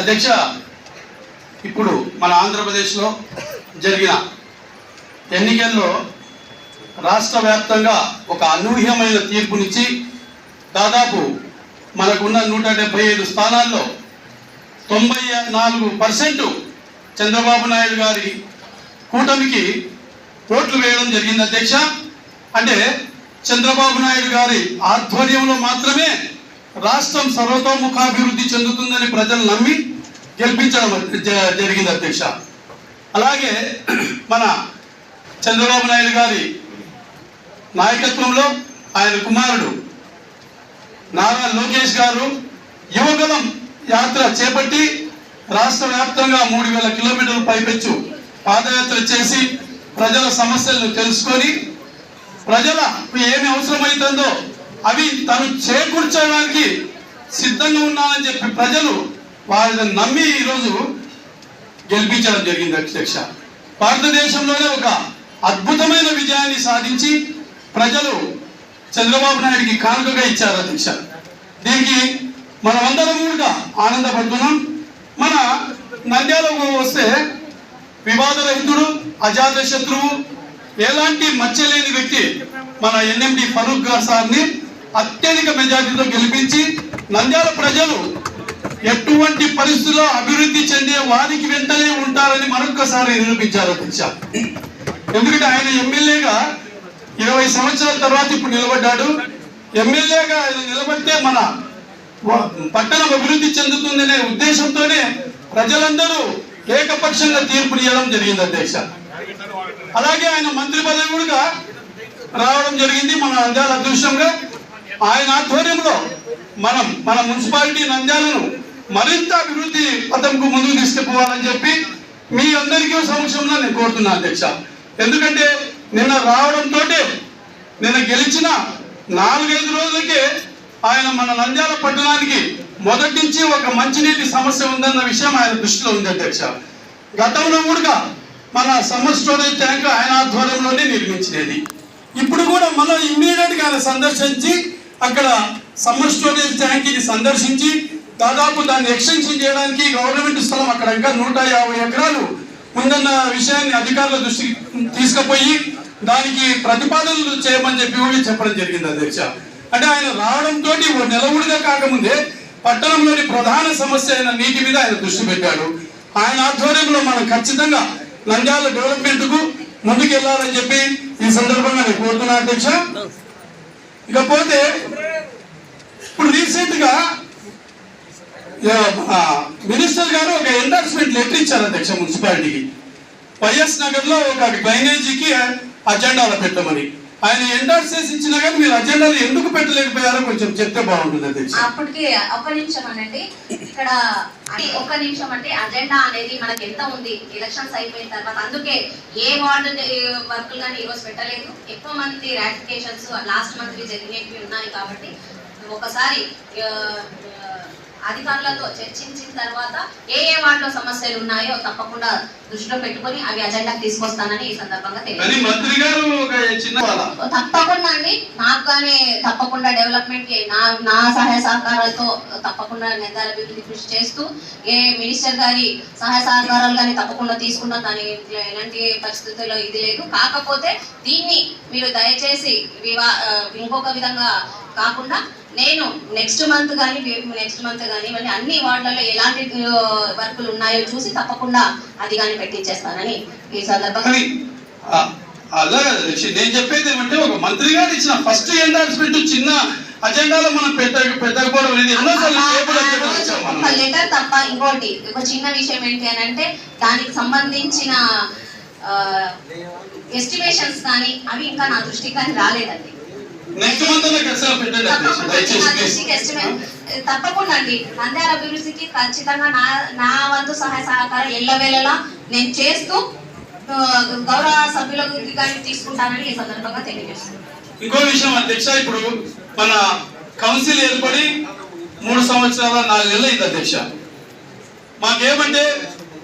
అధ్యక్ష ఇప్పుడు మన ఆంధ్రప్రదేశ్లో జరిగిన ఎన్నికల్లో రాష్ట్ర వ్యాప్తంగా ఒక అనూహ్యమైన తీర్పునిచ్చి దాదాపు మనకున్న నూట డెబ్బై ఐదు స్థానాల్లో తొంభై నాలుగు పర్సెంట్ చంద్రబాబు నాయుడు గారి కూటమికి ఓట్లు వేయడం జరిగింది అధ్యక్ష. అంటే చంద్రబాబు నాయుడు గారి ఆధ్వర్యంలో మాత్రమే రాష్ట్రం సర్వతోముఖాభివృద్ధి చెందుతుందని ప్రజలు నమ్మి గెలిపించడం జ- జరిగింది అధ్యక్ష. అలాగే మన చంద్రబాబు నాయుడు గారి నాయకత్వంలో ఆయన కుమారుడు నారా లోకేష్ గారు యువగలం యాత్ర చేపట్టి రాష్ట్ర వ్యాప్తంగా మూడు వేల కిలోమీటర్ల పైపెచ్చు పాదయాత్ర చేసి ప్రజల సమస్యలను తెలుసుకొని ప్రజల ఏమి అవసరమవుతుందో అవి తను చేకూర్చడానికి సిద్ధంగా ఉన్నానని చెప్పి ప్రజలు వారిని నమ్మి ఈరోజు గెలిపించడం జరిగింది అధ్యక్ష. భారతదేశంలోనే ఒక అద్భుతమైన విజయాన్ని సాధించి ప్రజలు చంద్రబాబు నాయుడికి కానుకగా ఇచ్చారు అధ్యక్ష. దీనికి మనమందరం కూడా ఆనందపడుతున్నాం. మన నంద్యాల వస్తే వివాదరహితుడు అజాత శత్రువు ఎలాంటి మచ్చలేని వ్యక్తి మన ఎన్ఎండి ఫరూక్ గారు సార్ని అత్యధిక మెజార్టీతో గెలిపించి నంద్యాల ప్రజలు ఎటువంటి పరిస్థితుల్లో అభివృద్ధి చెందే వారికి వెంటనే ఉంటారని మరొకసారి నిరూపించారు అధ్యక్ష. ఎందుకంటే ఆయన ఎమ్మెల్యేగా ఇరవై సంవత్సరాల తర్వాత ఇప్పుడు నిలబడ్డాడు. ఎమ్మెల్యేగా ఆయన నిలబడితే మన పట్టణం అభివృద్ధి చెందుతుందనే ఉద్దేశంతోనే ప్రజలందరూ ఏకపక్షంగా తీర్పునియడం జరిగింది అధ్యక్ష. అలాగే ఆయన మంత్రి పదవి కూడా రావడం జరిగింది మన నంద్యాల అదృష్టంగా. ఆయన ఆధ్వర్యంలో మనం మన మున్సిపాలిటీ నంద్యాలను మరింత అభివృద్ధి పథంకు ముందుకు తీసుకుపోవాలని చెప్పి మీ అందరికీ సమక్షంలో నేను కోరుతున్నా అధ్యక్ష. ఎందుకంటే నిన్న రావడంతో నిన్న గెలిచిన నాలుగైదు రోజులకే ఆయన మన నంద్యాల పట్టణానికి మొదటి నుంచి ఒక మంచినీటి సమస్య ఉందన్న విషయం ఆయన దృష్టిలో ఉంది అధ్యక్ష. గతంలో కూడా మన సమ్మర్ స్టోరేజ్ ట్యాంక్ ఆయన ఆధ్వర్యంలోనే నిర్మించినది. ఇప్పుడు కూడా మనం ఇమ్మీడియట్గా ఆయన సందర్శించి అక్కడ సమ్మర్ స్టోరేజ్ ట్యాంక్ సందర్శించి దాదాపు దాన్ని ఎక్స్టెన్షన్ చేయడానికి గవర్నమెంట్ స్థలం అక్కడ ఇంకా నూట యాభై ఎకరాలు ఉందన్న విషయాన్ని అధికారుల దృష్టికి తీసుకుపోయి దానికి ప్రతిపాదనలు చేయమని చెప్పి కూడా చెప్పడం జరిగింది అధ్యక్ష. అంటే ఆయన రావడంతో ఓ నెలవుడిగా కాకముందే పట్టణంలోని ప్రధాన సమస్య అయిన నీటి మీద ఆయన దృష్టి పెట్టాడు. ఆయన ఆధ్వర్యంలో మనం ఖచ్చితంగా నంద్యాల డెవలప్మెంట్కు ముందుకెళ్ళాలని చెప్పి ఈ సందర్భంగా నేను కోరుతున్నా అధ్యక్ష. ఇకపోతే ఇప్పుడు రీసెంట్గా మినిస్టర్ గారు ఒక ఎండార్స్మెంట్ లెటర్ ఇచ్చారు అధ్యక్ష మున్సిపాలిటీకి. వైఎస్ నగర్లో ఒక డ్రైనేజీకి అజెండాలో పెట్టమని. ఆయన ఎండార్స్ చేసి ఇచ్చినా కానీ మీరు అజెండాలు ఎందుకు పెట్టలేకపోయారో కొంచెం చెప్తే బాగుంటుంది అధ్యక్ష. అప్పటికి ఒక్క నిమిషం అనండి. ఇక్కడ ఒక నిమిషం అంటే అజెండా అనేది మనకి ఎంత ఉంది? ఎలక్షన్స్ అయిపోయిన తర్వాత అందుకే ఏ వార్డు వర్క్ కానీ ఈరోజు పెట్టలేదు. ఎక్కువ మంది రాటిఫికేషన్స్ లాస్ట్ మంత్ జరిగినవి ఉన్నాయి కాబట్టి ఒకసారి అధికారులతో చర్చించిన తర్వాత ఏ ఏ వార్డులో సమస్యలు ఉన్నాయో తప్పకుండా దృష్టిలో పెట్టుకొని అవి అజెండాకి తీసుకొస్తానని ఈ సందర్భంగా తెలియదు తప్పకుండా అండి. నాకు కానీ తప్పకుండా డెవలప్మెంట్ నా నా సహాయ సహకారాలతో తప్పకుండా నిర్ధార అభివృద్ధి కృషి చేస్తూ ఏ మినిస్టర్ గారి సహాయ సహకారాలు కానీ తప్పకుండా తీసుకున్నా దాని ఎలాంటి పరిస్థితుల్లో ఇది లేదు. కాకపోతే దీన్ని మీరు దయచేసి వివా ఇంకొక విధంగా కాకుండా నేను నెక్స్ట్ మంత్ కానీ నెక్స్ట్ మంత్ కానీ ఇవన్నీ అన్ని వార్డులలో ఎలాంటి వర్కులు ఉన్నాయో చూసి తప్పకుండా అది కానీ పెట్టించేస్తానని ఈ సందర్భంగా అలా. నేను చెప్పేది ఏమంటే ఒక మంత్రి గారు ఇచ్చిన ఫస్ట్ ఎండార్స్మెంట్ చిన్న అజెండాలో మనం పెట్ట పెట్టకపోవడం అనేది ఒక లెటర్ తప్ప ఇంకోటి ఒక చిన్న విషయం ఏంటి అని అంటే దానికి సంబంధించిన ఎస్టిమేషన్స్ కానీ అవి ఇంకా నా దృష్టికి కానీ రాలేదండి నెక్స్ట్ మంత్ పెట్టండి తప్పకుండా దయచేసి అండి. నంద్యాల అభివృద్ధికి ఖచ్చితంగా నా నా వంతు సహాయ సహకారం ఎల్లవేళలా నేను చేస్తూ గౌరవ సభ్యులకు కానీ తీసుకుంటానని ఈ సందర్భంగా తెలియజేస్తున్నాను. ఇంకో విషయం అధ్యక్ష ఇప్పుడు మన కౌన్సిల్ ఏర్పడి మూడు సంవత్సరాల నాలుగు నెలలు అయింది అధ్యక్ష. మాకేమంటే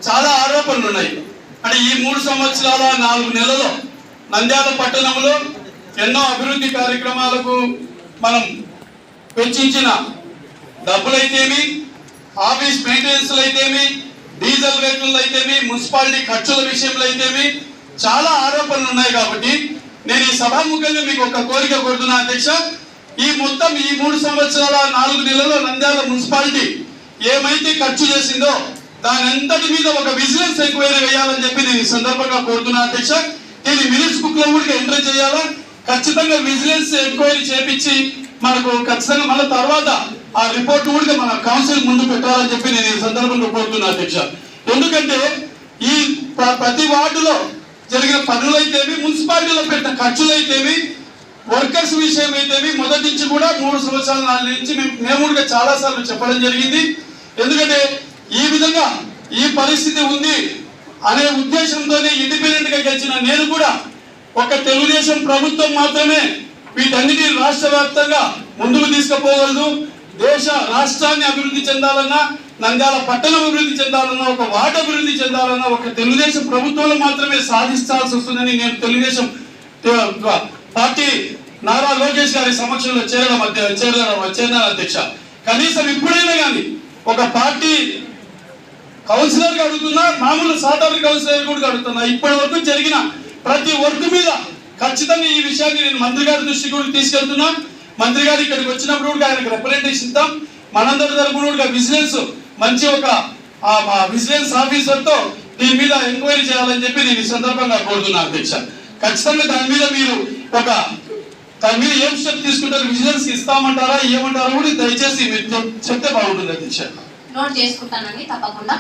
చాలా ఆరోపణలు ఉన్నాయి అంటే ఈ మూడు సంవత్సరాల నాలుగు నెలలో నంద్యాల పట్టణంలో ఎన్నో అభివృద్ధి కార్యక్రమాలకు మనం వెచ్చించిన డబ్బులైతేమి ఆఫీస్ మెయింటెనెన్స్లు అయితేమి డీజిల్ వెహికల్ అయితేమి మున్సిపాలిటీ ఖర్చుల విషయంలో అయితేమి చాలా ఆరోపణలు ఉన్నాయి కాబట్టి నేను ఈ సభాముఖంగా మీకు ఒక కోరిక కోరుతున్నా అధ్యక్ష. ఈ మొత్తం ఈ మూడు సంవత్సరాల నాలుగు నెలల్లో నంద్యాల మున్సిపాలిటీ ఏమైతే ఖర్చు చేసిందో దాని అంతటి మీద ఒక విజిలెన్స్ ఎంక్వైరీ వేయాలని చెప్పి నేను ఈ సందర్భంగా కోరుతున్నా అధ్యక్ష. దీన్ని మినిట్స్ బుక్లో కూడా ఎంటర్ చేయాలా? ఖచ్చితంగా విజిలెన్స్ ఎంక్వైరీ చేపించి మనకు ఖచ్చితంగా మళ్ళీ తర్వాత ఆ రిపోర్ట్ కూడా మన కౌన్సిల్ ముందు పెట్టాలని చెప్పి నేను ఈ సందర్భంగా కోరుతున్నా అధ్యక్ష. ఎందుకంటే ఈ ప్ర- ప్రతి వార్డులో జరిగిన పనులైతేమి మున్సిపాలిటీలో పెట్టిన ఖర్చులైతేమి వర్కర్స్ విషయం అయితేమి మొదటి నుంచి కూడా మూడు సంవత్సరాల నాలుగు నుంచి మేము మేము కూడా చాలా సార్లు చెప్పడం జరిగింది. ఎందుకంటే ఈ విధంగా ఈ పరిస్థితి ఉంది అనే ఉద్దేశంతోనే ఇండిపెండెంట్గా గెలిచిన నేను కూడా ఒక తెలుగుదేశం ప్రభుత్వం మాత్రమే వీటన్నిటిని రాష్ట్ర వ్యాప్తంగా ముందుకు తీసుకుపోగలదు. దేశ రాష్ట్రాన్ని అభివృద్ధి చెందాలన్నా నంద్యాల పట్టణం అభివృద్ధి చెందాలన్నా ఒక వార్డు అభివృద్ధి చెందాలన్నా ఒక తెలుగుదేశం ప్రభుత్వంలో మాత్రమే సాధించాల్సి వస్తుందని నేను తెలుగుదేశం పార్టీ నారా లోకేష్ గారి సమక్షంలో చేరడం అధ్య- చేరడం చేరిన అధ్యక్ష. కనీసం ఇప్పుడైనా కానీ ఒక పార్టీ కౌన్సిలర్గా అడుగుతున్నా మామూలు సాధారణ కౌన్సిలర్ కూడా అడుగుతున్నా ఇప్పటి వరకు జరిగిన ప్రతి వర్క్ మీద ఖచ్చితంగా ఈ విషయాన్ని నేను మంత్రి గారి దృష్టి కూడా తీసుకెళ్తున్నాను మంత్రి గారు ఇక్కడికి వచ్చినప్పుడు కూడా ఆయనకు రిప్రజెంటేషన్ ఇద్దాం మనందరి తరపున కూడా విజిలెన్స్ మంచి ఒక విజిలెన్స్ ఆఫీసర్తో దీని మీద ఎంక్వైరీ చేయాలని చెప్పి నేను ఈ సందర్భంగా కోరుతున్నా అధ్యక్ష. ఖచ్చితంగా దాని మీద మీరు ఒక దాని మీద ఏం స్టెప్ తీసుకుంటారు విజిలెన్స్ ఇస్తామంటారా ఏమంటారా కూడా దయచేసి మీరు చెప్తే బాగుంటుంది అధ్యక్ష. నోట్ చేసుకుంటానండి తప్పకుండా.